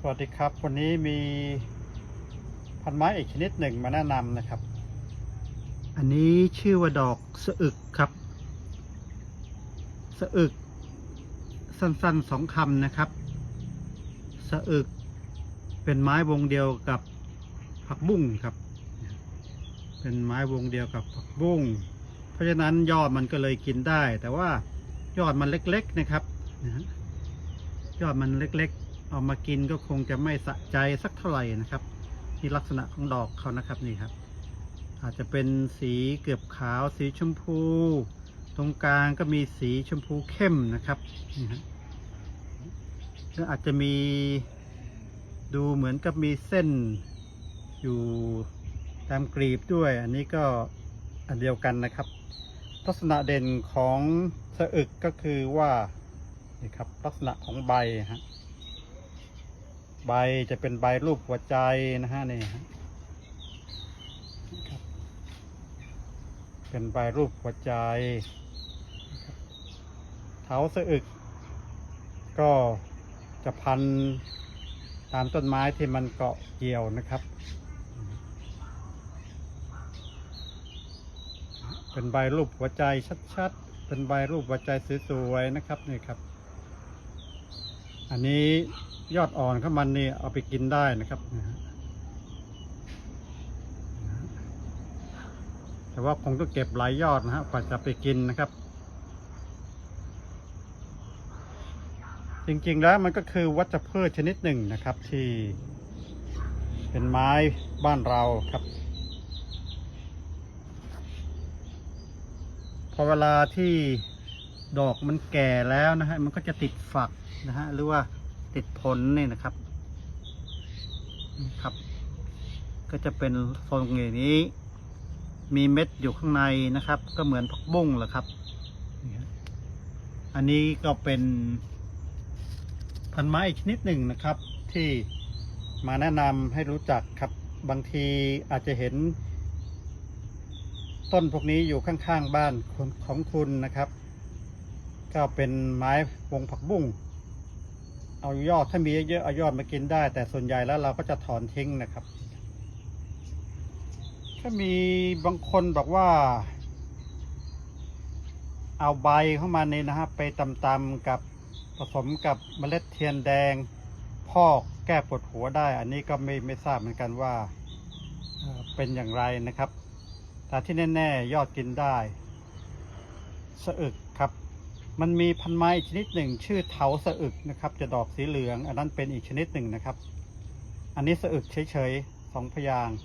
สวัสดีครับ วันนี้มีพันไม้อีกชนิดหนึ่งมาแนะนำนะครับ อันนี้ชื่อว่าดอกสะอึกครับ สะอึก สั้นๆสองคำนะครับ สะอึก เป็นไม้วงเดียวกับผักบุ้งครับ เป็นไม้วงเดียวกับผักบุ้ง เพราะฉะนั้นยอดมันก็เลยกินได้ แต่ว่ายอดมันเล็กๆนะครับ ยอดมันเล็กๆ เอามากินก็คงจะไม่สะใจสักเท่าไหร่นะครับนี่ลักษณะของดอกเขานะครับนี่ครับ อาจจะเป็นสีเกือบขาวสีชมพู ตรงกลางก็มีสีชมพูเข้มนะครับนี่ฮะแล้วอาจจะมีดูเหมือนกับมีเส้นอยู่ตามกรีบด้วย อันนี้ก็อันเดียวกันนะครับ ลักษณะเด่นของสะอึกก็คือว่านี่ครับลักษณะของใบฮะ ใบจะเป็นใบรูปหัวใจนะฮะนี่ครับเป็นใบรูปหัวใจเท้าสะอึก ก็จะพันตามต้นไม้ที่มันเกาะเกี่ยวนะครับ เป็นใบรูปหัวใจชัดๆ เป็นใบรูปหัวใจสวยๆนะครับนี่ครับ อันนี้ ยอดอ่อนของมันนี่เอาไปกินได้นะครับแต่ว่าคงต้องเก็บหลายยอดนะฮะกว่าจะไปกินนะครับ จริงๆแล้วมันก็คือวัชพืชชนิดหนึ่งนะครับ ที่ เป็นไม้บ้านเราครับ พอเวลาที่ดอกมันแก่แล้วนะฮะมันก็จะติดฝักนะฮะหรือว่า ติดผลนี่นะครับครับ ก็จะเป็นทรงอย่างนี้ มีเม็ดอยู่ข้างในนะครับ ก็เหมือนผักบุ้งแหละครับ อันนี้ก็เป็นพันไม้อีกชนิดหนึ่งนะครับ ที่มาแนะนำให้รู้จักครับ บางทีอาจจะเห็น ต้นพวกนี้อยู่ข้างๆบ้านของคุณนะครับ ก็เป็นไม้วงผักบุ้ง เอายอดถ้ามีเยอะๆเอายอดมากินได้ แต่ส่วนใหญ่แล้วเราก็จะถอนทิ้งนะครับก็มีบางคนบอกว่า เอาใบเข้ามานี่นะครับไปตำๆกับผสมกับเมล็ดเทียนแดง พอกแก้ปวดหัวได้ อันนี้ก็ไม่ไม่ทราบเหมือนกันว่าเป็นอย่างไรนะครับ แต่ที่แน่ ๆ ยอดกินได้ สะอึก มันมีพันไม้อีกชนิดหนึ่ง ชื่อเถาสะอึกนะครับ จะดอกสีเหลือง อันนั้นเป็นอีกชนิดหนึ่งนะครับ อันนี้สะอึกเฉยๆสองพยางค์